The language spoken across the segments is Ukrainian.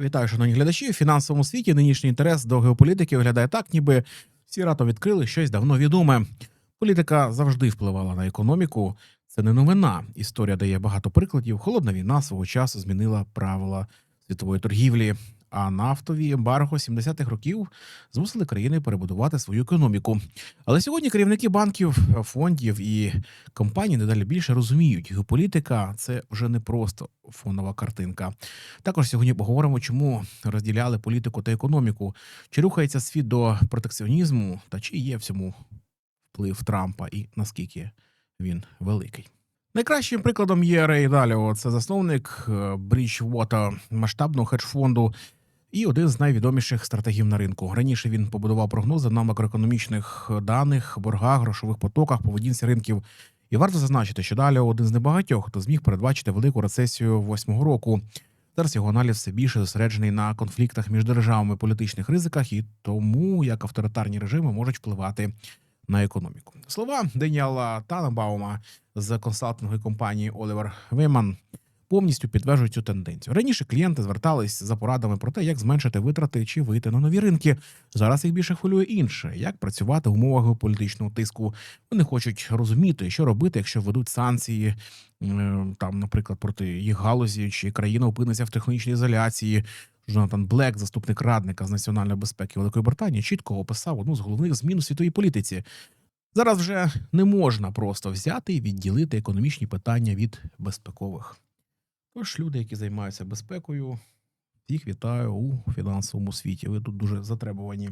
Вітаю, шановні глядачі. У фінансовому світі нинішній інтерес до геополітики виглядає так, ніби всі раптом відкрили щось давно відоме. Політика завжди впливала на економіку. Це не новина. Історія дає багато прикладів. Холодна війна свого часу змінила правила світової торгівлі. А нафтові ембарго 70-х років змусили країни перебудувати свою економіку. Але сьогодні керівники банків, фондів і компаній недалі більше розуміють, геополітика це вже не просто фонова картинка. Також сьогодні поговоримо, чому розділяли політику та економіку, чи рухається світ до протекціонізму, та чи є в цьому вплив Трампа і наскільки він великий. Найкращим прикладом є Рей Даліо. Це засновник е, Bridgewater, масштабного хедж-фонду і один з найвідоміших стратегів на ринку. Раніше він побудував прогнози на макроекономічних даних, боргах, грошових потоках, поведінці ринків. І варто зазначити, що Даліо один з небагатьох, хто зміг передбачити велику рецесію восьмого року. Зараз його аналіз все більше зосереджений на конфліктах між державами, політичних ризиках і тому, як авторитарні режими можуть впливати на економіку. Слова Деніала Таненбаума з консалтингової компанії Олівер Вейман повністю підтверджують цю тенденцію. Раніше клієнти звертались за порадами про те, як зменшити витрати чи вийти на нові ринки. Зараз їх більше хвилює інше, як працювати в умовах геополітичного тиску. Вони хочуть розуміти, що робити, якщо введуть санкції, е, там, наприклад, проти їх галузі, чи країна опиниться в технічній ізоляції. Джонатан Блек, заступник радника з національної безпеки Великої Британії, чітко описав одну з головних змін у світовій політиці. Зараз вже не можна просто взяти і відділити економічні питання від безпекових. Тож люди, які займаються безпекою, всіх вітаю у фінансовому світі. Ви тут дуже затребувані.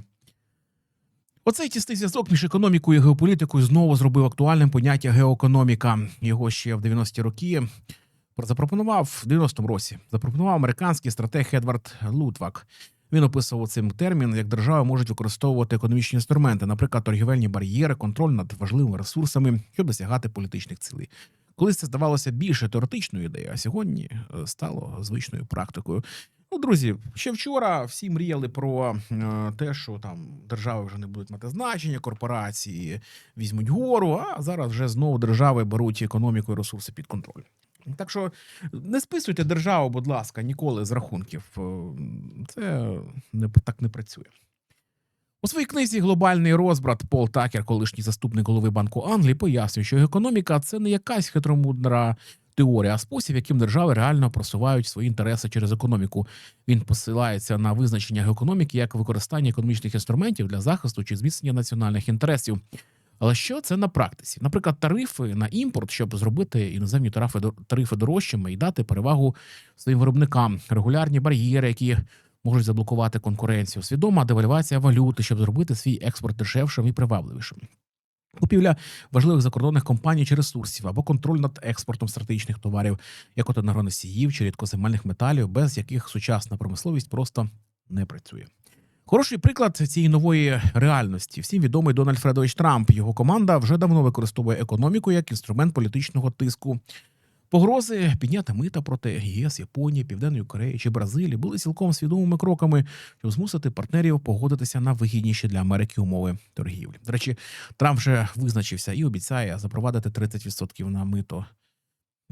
Оцей тісний зв'язок між економікою і геополітикою знову зробив актуальним поняття геоекономіка. Його ще в 90-ті роки запропонував в 90-му році. Запропонував американський стратег Едвард Лутвак. Він описував цим термін, як держави можуть використовувати економічні інструменти, наприклад, торгівельні бар'єри, контроль над важливими ресурсами, щоб досягати політичних цілей. Колись це здавалося більше теоретичною ідеєю, а сьогодні е, стало звичною практикою. Ну, друзі, ще вчора всі мріяли про е, те, що там держави вже не будуть мати значення, корпорації візьмуть гору, а зараз вже знову держави беруть економіку і ресурси під контроль. Так що не списуйте державу, будь ласка, ніколи з рахунків. Е, Це не так не працює. У своїй книзі Глобальний розбрат Пол Такер, колишній заступник голови Банку Англії, пояснює, що економіка це не якась хитромудра теорія, а спосіб, яким держави реально просувають свої інтереси через економіку. Він посилається на визначення геоекономіки як використання економічних інструментів для захисту чи зміцнення національних інтересів. Але що це на практиці? Наприклад, тарифи на імпорт, щоб зробити іноземні тарифи тарифи дорожчими і дати перевагу своїм виробникам, регулярні бар'єри, які можуть заблокувати конкуренцію, свідома девальвація валюти, щоб зробити свій експорт дешевшим і привабливішим. Купівля важливих закордонних компаній чи ресурсів або контроль над експортом стратегічних товарів, як от енергоносіїв чи рідкоземельних металів, без яких сучасна промисловість просто не працює. Хороший приклад цієї нової реальності. Всім відомий Дональд Фредович Трамп. Його команда вже давно використовує економіку як інструмент політичного тиску. Погрози підняти мита проти ЄС, Японії, Південної Кореї чи Бразилії були цілком свідомими кроками, щоб змусити партнерів погодитися на вигідніші для Америки умови торгівлі. До речі, Трамп вже визначився і обіцяє запровадити 30% на мито.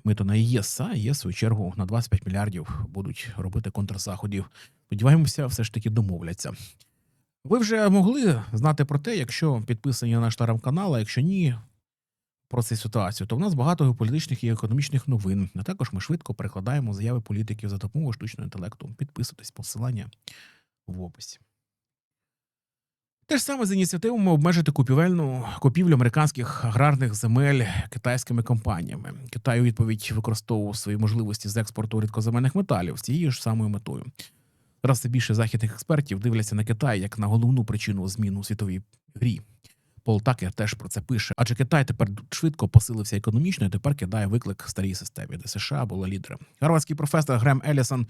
Мито на ЄС, а ЄС, в свою чергу на 25 мільярдів будуть робити контрзаходів. Сподіваємося, все ж таки домовляться. Ви вже могли знати про те, якщо підписані на наш телеграм-канал, якщо ні, про цю ситуацію, то в нас багато геополітичних і економічних новин. А також ми швидко перекладаємо заяви політиків за допомогою штучного інтелекту. Підписуйтесь, посилання в описі. Те ж саме з ініціативами обмежити купівельну купівлю американських аграрних земель китайськими компаніями. Китай у відповідь використовував свої можливості з експорту рідкоземельних металів з цією ж самою метою. Зараз все більше західних експертів дивляться на Китай як на головну причину змін у світовій грі. Пол Такер теж про це пише. Адже Китай тепер швидко посилився економічно і тепер кидає виклик старій системі, де США була лідером. Гарвардський професор Грем Елісон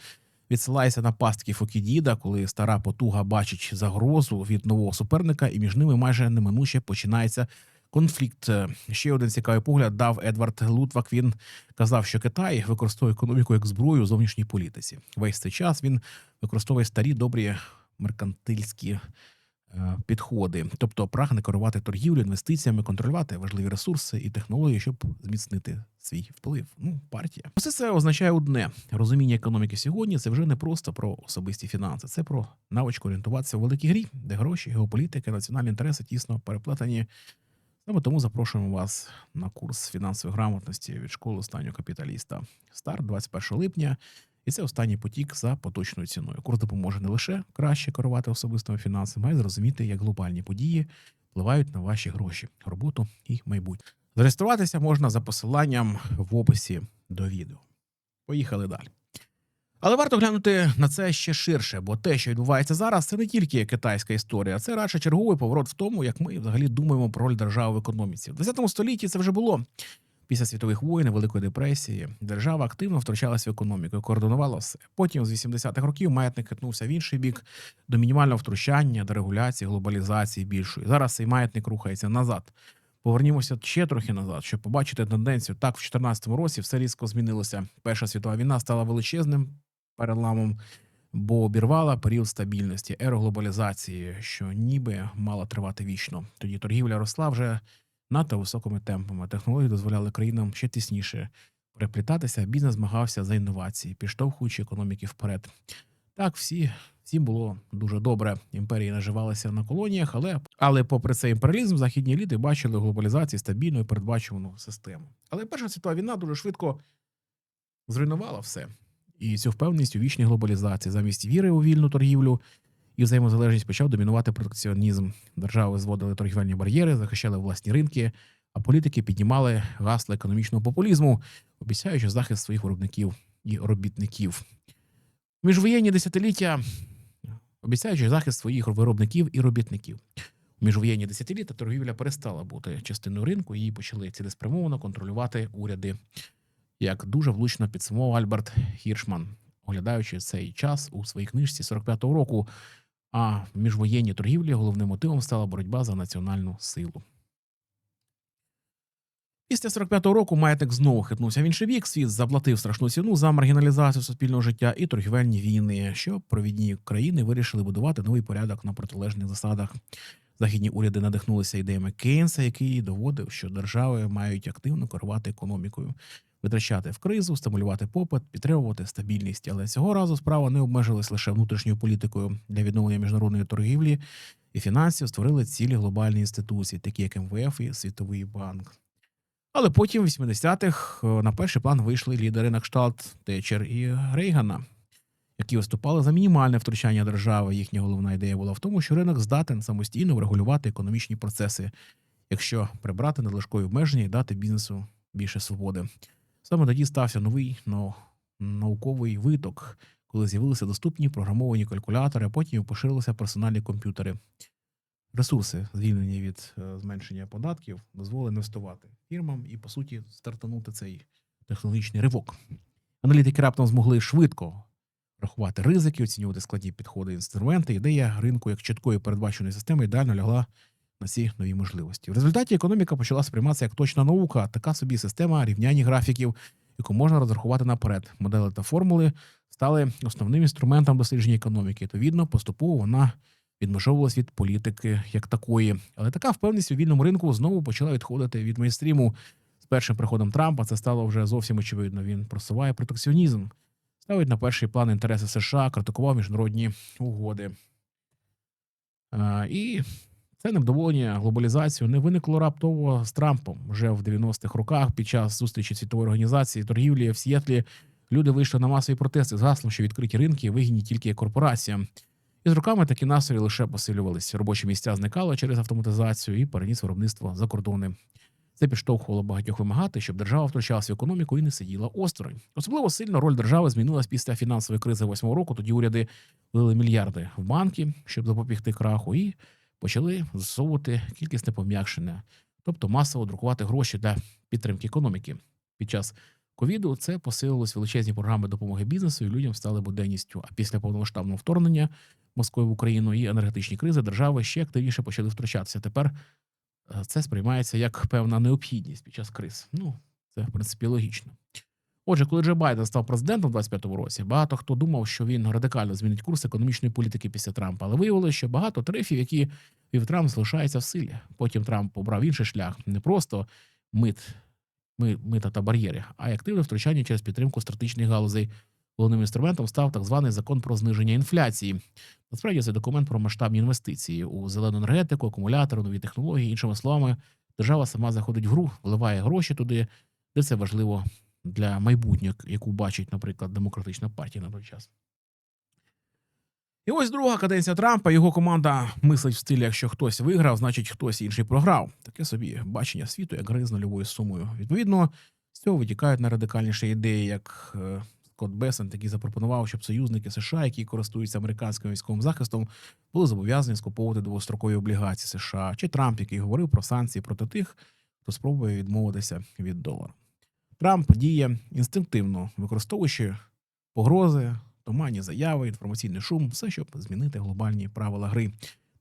відсилається на пастки Фокідіда, коли стара потуга бачить загрозу від нового суперника, і між ними майже неминуче починається конфлікт. Ще один цікавий погляд дав Едвард Лутвак. Він казав, що Китай використовує економіку як зброю у зовнішній політиці. Весь цей час він використовує старі добрі меркантильські е, підходи, тобто прагне керувати торгівлю, інвестиціями, контролювати важливі ресурси і технології, щоб зміцнити свій вплив. Ну, партія. Все це означає одне: розуміння економіки сьогодні це вже не просто про особисті фінанси, це про навичку орієнтуватися у великій грі, де гроші, геополітика, національні інтереси тісно переплетені. Саме тому запрошуємо вас на курс фінансової грамотності від школи останнього капіталіста. Старт 21 липня. І це останній потік за поточною ціною. Курс допоможе не лише краще керувати особистими фінансами, а й зрозуміти, як глобальні події впливають на ваші гроші, роботу і майбутнє. Зареєструватися можна за посиланням в описі до відео. Поїхали далі. Але варто глянути на це ще ширше, бо те, що відбувається зараз, це не тільки китайська історія, це радше черговий поворот в тому, як ми взагалі думаємо про роль держави в економіці. В 10 столітті це вже було. Після світових воєн, Великої депресії, держава активно втручалася в економіку, і координувала все. Потім з 80-х років маятник хитнувся в інший бік до мінімального втручання, дерегуляції, глобалізації більшої. Зараз цей маятник рухається назад. Повернімося ще трохи назад, щоб побачити тенденцію. Так, в 2014 році все різко змінилося. Перша світова війна стала величезним переламом, бо обірвала період стабільності, еру глобалізації, що ніби мала тривати вічно. Тоді торгівля росла вже надто високими темпами. Технології дозволяли країнам ще тісніше переплітатися. Бізнес змагався за інновації, підштовхуючи економіки вперед. Так, всі всім було дуже добре. Імперії наживалися на колоніях, але але, попри цей імперіалізм, західні еліти бачили в глобалізації стабільну і передбачувану систему. Але Перша світова війна дуже швидко зруйнувала все. І цю впевненість у вічній глобалізації замість віри у вільну торгівлю і взаємозалежність почав домінувати протекціонізм. Держави зводили торгівельні бар'єри, захищали власні ринки, а політики піднімали гасла економічного популізму, обіцяючи захист своїх виробників і робітників. Міжвоєнні десятиліття обіцяючи захист своїх виробників і робітників. У міжвоєнні десятиліття торгівля перестала бути частиною ринку, її почали цілеспрямовано контролювати уряди, як дуже влучно підсумував Альберт Гіршман, оглядаючи цей час у своїй книжці 45-го року. А в міжвоєнній торгівлі головним мотивом стала боротьба за національну силу. Після 45-го року маятник знову хитнувся в інший бік. Світ заплатив страшну ціну за маргіналізацію суспільного життя і торгівельні війни, що провідні країни вирішили будувати новий порядок на протилежних засадах. Західні уряди надихнулися ідеями Кейнса, який доводив, що держави мають активно керувати економікою, витрачати в кризу, стимулювати попит, підтримувати стабільність. Але цього разу справа не обмежилась лише внутрішньою політикою для відновлення міжнародної торгівлі і фінансів. Створили цілі глобальні інституції, такі як МВФ і Світовий банк. Але потім, в 80-х, на перший план вийшли лідери на кшталт Течер і Рейгана, які виступали за мінімальне втручання держави. Їхня головна ідея була в тому, що ринок здатен самостійно врегулювати економічні процеси, якщо прибрати надлишкові обмеження і дати бізнесу більше свободи. Саме тоді стався новий но, науковий виток, коли з'явилися доступні програмовані калькулятори, а потім поширилися персональні комп'ютери. Ресурси, звільнені від е, зменшення податків, дозволили інвестувати фірмам і, по суті, стартанути цей технологічний ривок. Аналітики раптом змогли швидко рахувати ризики, оцінювати складні підходи інструменти. Ідея ринку як чіткої передбаченої системи ідеально лягла на ці нові можливості. В результаті економіка почала сприйматися як точна наука, така собі система рівняння графіків, яку можна розрахувати наперед. Модели та формули стали основним інструментом дослідження економіки. Відповідно, поступово вона відмежовувалась від політики як такої. Але така впевненість у вільному ринку знову почала відходити від мейнстріму. З першим приходом Трампа це стало вже зовсім очевидно. Він просуває протекціонізм, ставить на перший план інтереси США, критикував міжнародні угоди. А, і це невдоволення глобалізацію не виникло раптово з Трампом вже в 90-х роках під час зустрічі світової організації торгівлі в Сієтлі. Люди вийшли на масові протести з гаслом, що відкриті ринки вигідні тільки корпораціям. І з роками такі настрої лише посилювалися. Робочі місця зникали через автоматизацію і переніс виробництво за кордони. Це підштовхувало багатьох вимагати, щоб держава втручалася в економіку і не сиділа осторонь. Особливо сильно роль держави змінилась після фінансової кризи восьмого року. Тоді уряди вили мільярди в банки, щоб запобігти краху, і почали засовувати кількісне пом'якшення, тобто масово друкувати гроші для підтримки економіки. Під час ковіду це посилилось величезні програми допомоги бізнесу, і людям стали буденністю. А після повномасштабного вторгнення Москви в Україну і енергетичні кризи держави ще активніше почали втручатися. Тепер е, це сприймається як певна необхідність під час криз. Ну, це в принципі логічно. Отже, коли Джо Байден став президентом у 25-му році, багато хто думав, що він радикально змінить курс економічної політики після Трампа, але виявилося, що багато тарифів, які вів Трамп, залишаються в силі. Потім Трамп обрав інший шлях, не просто мит, ми, мита та бар'єри, а й активне втручання через підтримку стратегічних галузей. Головним інструментом став так званий закон про зниження інфляції. Насправді це документ про масштабні інвестиції у зелену енергетику, акумулятори, нові технології. Іншими словами, держава сама заходить в гру, вливає гроші туди, де це важливо для майбутнього, яку бачить, наприклад, демократична партія на той час. І ось друга каденція Трампа. Його команда мислить в стилі, якщо хтось виграв, значить хтось інший програв. Таке собі бачення світу, як гри з нульовою сумою. Відповідно, з цього витікають найрадикальніші ідеї, як е, Скотт Бесент, який запропонував, щоб союзники США, які користуються американським військовим захистом, були зобов'язані скуповувати довгострокові облігації США, чи Трамп, який говорив про санкції проти тих, хто спробує відмовитися від долара. Трамп діє інстинктивно, використовуючи погрози, туманні заяви, інформаційний шум, все, щоб змінити глобальні правила гри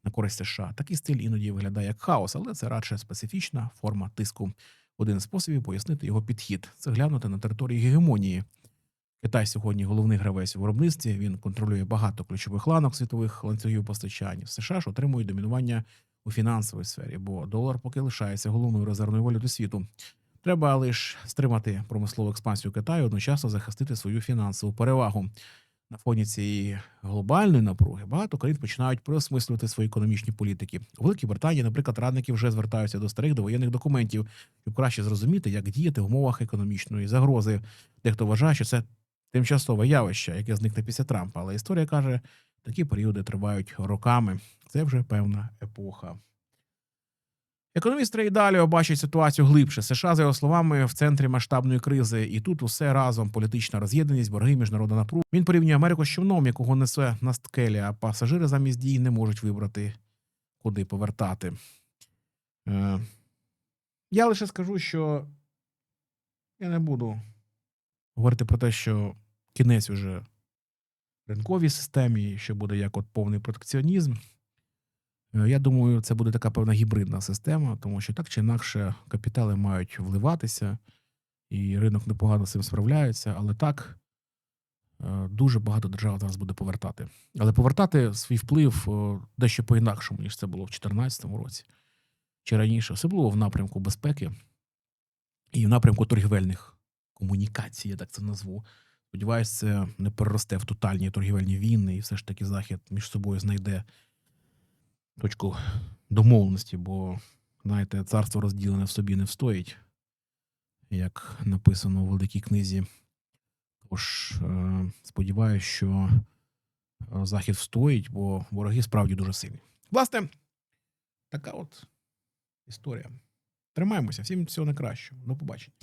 на користь США. Такий стиль іноді виглядає як хаос, але це радше специфічна форма тиску. Один з способів пояснити його підхід це глянути на території гегемонії. Китай сьогодні головний гравець у виробництві. Він контролює багато ключових ланок світових ланцюгів постачання. США ж отримують домінування у фінансовій сфері, бо долар поки лишається головною резервною валютою світу. Треба лише стримати промислову експансію Китаю, одночасно захистити свою фінансову перевагу. На фоні цієї глобальної напруги багато країн починають переосмислювати свої економічні політики. У Великій Британії, наприклад, радники вже звертаються до старих довоєнних документів, щоб краще зрозуміти, як діяти в умовах економічної загрози. Дехто вважає, що це тимчасове явище, яке зникне після Трампа. Але історія каже, такі періоди тривають роками. Це вже певна епоха. Економіст Рей Даліо бачить ситуацію глибше. США, за його словами, в центрі масштабної кризи, і тут усе разом політична роз'єднаність, борги, міжнародна напруга. Він порівнює Америку з човном, якого несе на скелі, а пасажири замість дій не можуть вибрати, куди повертати. Е, я лише скажу, що я не буду говорити про те, що кінець уже ринковій системі, що буде як от повний протекціонізм. Е, Я думаю, це буде така певна гібридна система, тому що так чи інакше капітали мають вливатися, і ринок непогано з цим справляється, але так е, дуже багато держав зараз буде повертати. Але повертати свій вплив е, дещо по-інакшому, ніж це було в 2014 році чи раніше. Все було в напрямку безпеки і в напрямку торгівельних комунікацій, я так це назву. Сподіваюсь, це не переросте в тотальні торгівельні війни, і все ж таки Захід між собою знайде точку домовленості, бо, знаєте, царство розділене в собі не встоїть, як написано у великій книзі. Тож е, сподіваюся, що е, Захід встоїть, бо вороги справді дуже сильні. Власне, така от історія. Тримаємося. Всім всього найкращого. До побачення.